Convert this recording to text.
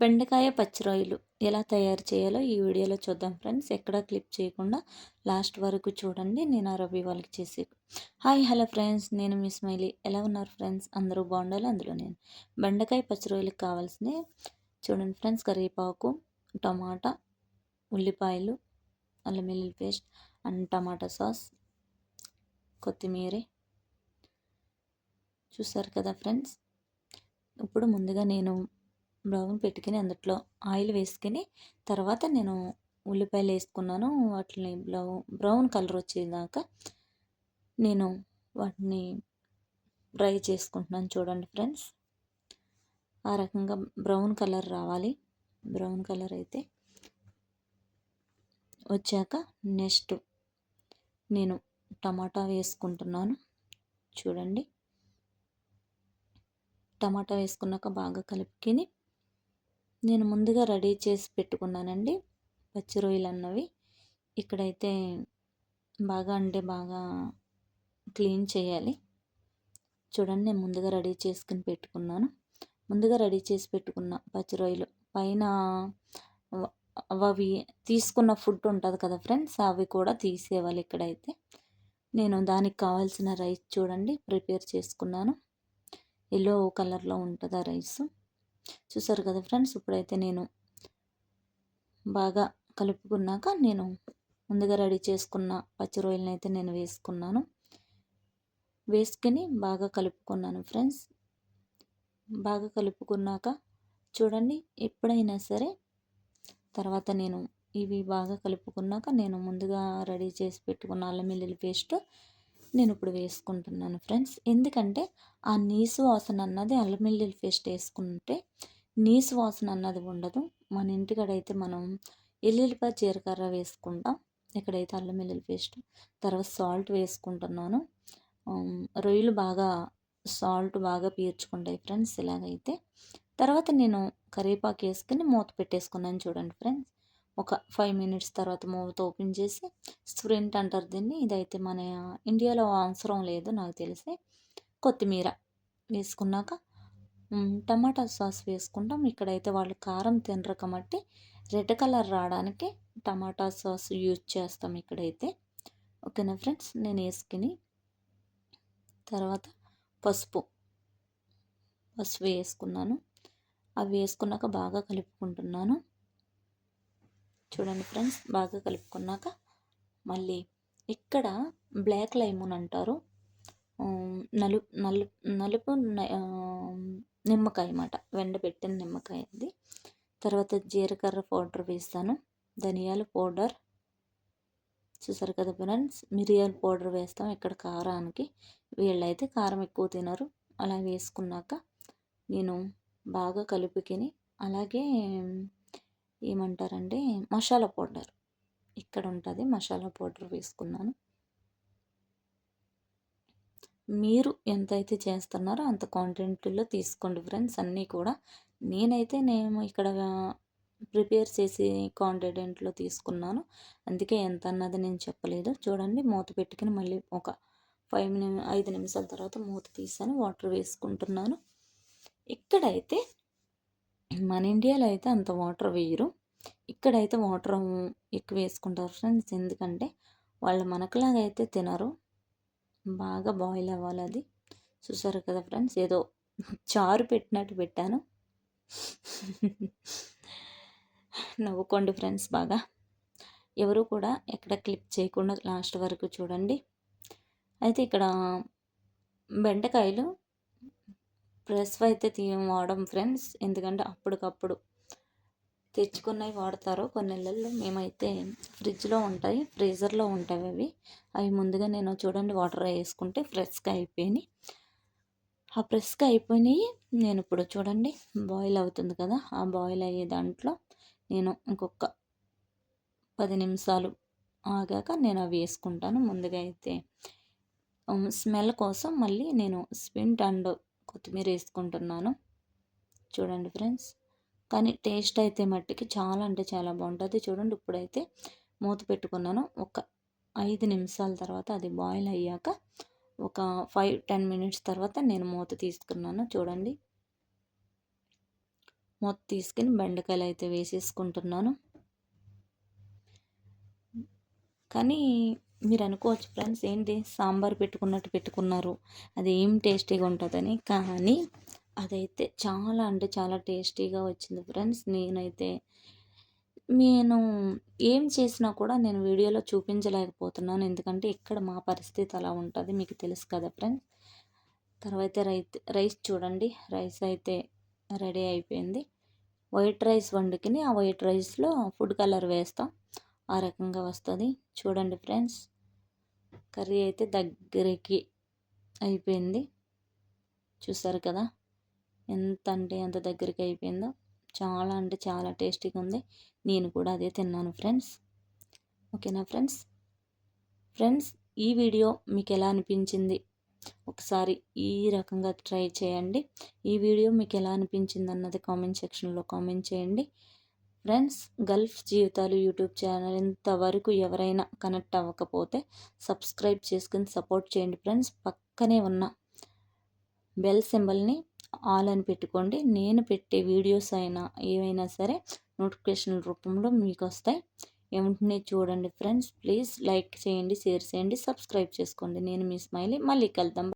బెండకాయ పచ్చిరొయ్యలు ఎలా తయారు చేయాలో ఈ వీడియోలో చూద్దాం ఫ్రెండ్స్. ఎక్కడ క్లిప్ చేయకుండా లాస్ట్ వరకు చూడండి. నేను ఆ రవి వాళ్ళకి చేసి హాయ్ హలో ఫ్రెండ్స్. నేను మీ స్మైలీ. ఎలా ఉన్నారు ఫ్రెండ్స్? అందరూ బాగుండాలి? అందులో నేను బెండకాయ పచ్చిరొయ్యలకు కావాల్సినవి చూడండి ఫ్రెండ్స్ కరివేపాకు టమాటా ఉల్లిపాయలు అల్లం వెల్లుల్లి పేస్ట్ అండ్ టమాటా సాస్ కొత్తిమీర. చూసారు కదా ఫ్రెండ్స్? ఇప్పుడు ముందుగా నేను బ్రౌన్ పెట్టుకుని అందులో ఆయిల్ వేసుకుని తర్వాత నేను ఉల్లిపాయలు వేసుకున్నాను. వాటిని బ్రౌన్ బ్రౌన్ కలర్ వచ్చేదాకా నేను వాటిని ఫ్రై చేసుకుంటున్నాను చూడండి ఫ్రెండ్స్. ఆ రకంగా బ్రౌన్ కలర్ రావాలి. బ్రౌన్ కలర్ అయితే వచ్చాక నెక్స్ట్ నేను టమాటా వేసుకుంటున్నాను. చూడండి. టమాటా వేసుకున్నాక బాగా కలుపుకొని నేను ముందుగా రెడీ చేసి పెట్టుకున్నానండి. పచ్చి రొయ్యలు అన్నవి ఇక్కడైతే బాగా అంటే బాగా క్లీన్ చేయాలి. చూడండి నేను ముందుగా రెడీ చేసుకుని పెట్టుకున్నాను. ముందుగా రెడీ చేసి పెట్టుకున్న పచ్చి రొయ్యలు. పైన అవి తీసుకున్న ఫుడ్ ఉంటుంది కదా ఫ్రెండ్స్ అవి కూడా తీసేవాలి ఇక్కడైతే. నేను దానికి కావాల్సిన రైస్ చూడండి ప్రిపేర్ చేసుకున్నాను. ఎల్లో కలర్లో ఉంటుంది ఆ రైస్? చూసారు కదా ఫ్రెండ్స్ ఇప్పుడైతే నేను బాగా కలుపుకున్నాక నేను ముందుగా రెడీ చేసుకున్న పచ్చి రొయ్యలను అయితే నేను వేసుకున్నాను. వేసుకుని బాగా కలుపుకున్నాను ఫ్రెండ్స్. బాగా కలుపుకున్నాక చూడండి ఎప్పుడైనా సరే తర్వాత నేను ఇవి బాగా కలుపుకున్నాక నేను ముందుగా రెడీ చేసి పెట్టుకున్న అల్లం వెల్లుల్లి పేస్ట్ నేను ఇప్పుడు వేసుకుంటున్నాను ఫ్రెండ్స్. ఎందుకంటే ఆ నీసు వాసన అన్నది అల్లం వెల్లుల్లి పేస్ట్ వేసుకుంటే నీసు వాసన అన్నది ఉండదు. మన ఇంటికడైతే మనం ఎల్లుల్లిపాయ జీలకర్ర వేసుకుంటాం. ఇక్కడైతే అల్లం వెల్లుల్లి పేస్ట్ తర్వాత సాల్ట్ వేసుకుంటున్నాను. రొయ్యలు బాగా సాల్ట్ బాగా పీర్చుకుంటాయి ఫ్రెండ్స్ ఇలాగైతే. తర్వాత నేను కరివేపాకు వేసుకుని మూత పెట్టేసుకున్నాను చూడండి ఫ్రెండ్స్. ఒక ఫైవ్ మినిట్స్ తర్వాత మూత ఓపెన్ చేసి స్ప్రింట్ అంటారు దీన్ని. ఇదైతే మన ఇండియాలో అవసరం లేదు నాకు తెలిసి. కొత్తిమీర వేసుకున్నాక టమాటా సాస్ వేసుకుంటాం. ఇక్కడైతే వాళ్ళు కారం తినరు కాబట్టి రెడ్ కలర్ రావడానికి టమాటా సాస్ యూజ్ చేస్తాం ఇక్కడైతే. ఓకేనా ఫ్రెండ్స్? నేను వేసుకుని తర్వాత పసుపు పసుపు వేసుకున్నాను. అవి వేసుకున్నాక బాగా కలుపుకుంటున్నాను. చూడండి ఫ్రెండ్స్ బాగా కలుపుకున్నాక మళ్ళీ ఇక్కడ బ్లాక్ లైమూన్ అంటారు. నలు నలు నలుపు నిమ్మకాయ అన్నమాట. వెండబెట్టిన నిమ్మకాయ అది. తర్వాత జీలకర్ర పౌడర్ వేస్తాను. ధనియాల పౌడర్. చూసారు కదా ఫ్రెండ్స్ మిరియాల పౌడర్ వేస్తాం. ఇక్కడ కారానికి వీళ్ళైతే కారం ఎక్కువ తినరు. అలా వేసుకున్నాక నేను బాగా కలుపుకొని అలాగే ఏమంటారంటే మసాలా పౌడర్. ఇక్కడ ఉంటుంది మసాలా పౌడర్ వేసుకున్నాను. మీరు ఎంతైతే చేస్తున్నారో అంత క్వాంటిటీలో తీసుకోండి ఫ్రెండ్స్. అన్నీ కూడా నేనైతే నేను ఇక్కడ ప్రిపేర్ చేసి క్వాంటిటీలో తీసుకున్నాను. అందుకే ఎంత అన్నది నేను చెప్పలేదు. చూడండి మూత పెట్టుకుని మళ్ళీ ఒక ఫైవ్ నిమి ఐదు నిమిషాల తర్వాత మూత తీసాను వాటర్ వేసుకుంటున్నాను. ఇక్కడైతే మన ఇండియాలో అయితే అంత వాటర్ వేయరు. ఇక్కడైతే వాటర్ ఎక్కువ వేసుకుంటారు ఫ్రెండ్స్. ఎందుకంటే వాళ్ళు మనకులాగా అయితే తినరు. బాగా బాయిల్ అవ్వాలి అది. చూసారు కదా ఫ్రెండ్స్? ఏదో చారు పెట్టినట్టు పెట్టాను. నవ్వుకోండి ఫ్రెండ్స్ బాగా. ఎవరు కూడా ఎక్కడ క్లిప్ చేయకుండా లాస్ట్ వరకు చూడండి. అయితే ఇక్కడ బెండకాయలు ప్రెస్ అయితే తీయం వాడడం ఫ్రెండ్స్. ఎందుకంటే అప్పటికప్పుడు తెచ్చుకున్నవి వాడతారు. కొన్ని నెలల్లో మేమైతే ఫ్రిడ్జ్లో ఉంటాయి ఫ్రీజర్లో ఉంటాయి అవి. అవి ముందుగా నేను చూడండి వాటర్ వేసుకుంటే ఫ్రెష్గా అయిపోయినాయి. ఆ ఫ్రెష్గా అయిపోయినాయి. నేను ఇప్పుడు చూడండి బాయిల్ అవుతుంది కదా ఆ బాయిల్ అయ్యే దాంట్లో నేను ఇంకొక పది నిమిషాలు ఆగాక నేను అవి వేసుకుంటాను. ముందుగా అయితే స్మెల్ కోసం మళ్ళీ నేను స్పింట్ అండ్ కొత్తిమీర వేసుకుంటున్నాను. చూడండి ఫ్రెండ్స్. కానీ టేస్ట్ అయితే మట్టికి చాలా అంటే చాలా బాగుంటుంది. చూడండి ఇప్పుడైతే మూత పెట్టుకున్నాను. ఒక ఐదు నిమిషాల తర్వాత అది బాయిల్ అయ్యాక ఒక ఫైవ్ టెన్ మినిట్స్ తర్వాత నేను మూత తీసుకున్నాను. చూడండి. మూత తీసుకుని బెండకాయలు అయితే వేసేసుకుంటున్నాను. కానీ మీరు అనుకోవచ్చు ఫ్రెండ్స్ ఏంటి? సాంబార్ పెట్టుకున్నట్టు పెట్టుకున్నారు. అది ఏం టేస్టీగా ఉంటుందని. కానీ అదైతే చాలా అంటే చాలా టేస్టీగా వచ్చింది ఫ్రెండ్స్. నేనైతే నేను ఏం చేసినా కూడా నేను వీడియోలో చూపించలేకపోతున్నాను. ఎందుకంటే ఇక్కడ మా పరిస్థితి అలా ఉంటుంది మీకు తెలుసు కదా ఫ్రెండ్స్. తర్వాత రైత్ రైస్ చూడండి. రైస్ అయితే రెడీ అయిపోయింది. వైట్ రైస్ వండుకుని ఆ వైట్ రైస్లో ఫుడ్ కలర్ వేస్తాం. ఆ రకంగా వస్తుంది. చూడండి ఫ్రెండ్స్. కర్రీ అయితే దగ్గరికి అయిపోయింది. చూసారు కదా? ఎంత అంటే ఎంత దగ్గరికి అయిపోయిందో. చాలా అంటే చాలా టేస్టీగా ఉంది. నేను కూడా అదే తిన్నాను ఫ్రెండ్స్. ఓకేనా ఫ్రెండ్స్? ఫ్రెండ్స్ ఈ వీడియో మీకు ఎలా అనిపించింది? ఒకసారి ఈ రకంగా ట్రై చేయండి. ఈ వీడియో మీకు ఎలా అనిపించింది అన్నది కామెంట్ సెక్షన్లో కామెంట్ చేయండి. ఫ్రెండ్స్ గల్ఫ్ జీవితాలు యూట్యూబ్ ఛానల్ ఇంతవరకు ఎవరైనా కనెక్ట్ అవ్వకపోతే సబ్స్క్రైబ్ చేసుకుని సపోర్ట్ చేయండి ఫ్రెండ్స్. పక్కనే ఉన్న బెల్ సింబల్ని ఆల్ అని పెట్టుకోండి. నేను పెట్టే వీడియోస్ అయినా ఏవైనా సరే నోటిఫికేషన్ రూపంలో మీకు వస్తాయి వెంటనే చూడండి ఫ్రెండ్స్. ప్లీజ్ లైక్ చేయండి షేర్ చేయండి సబ్స్క్రైబ్ చేసుకోండి. నేను మీ స్మైలీ. మళ్ళీ కలుద్దాం.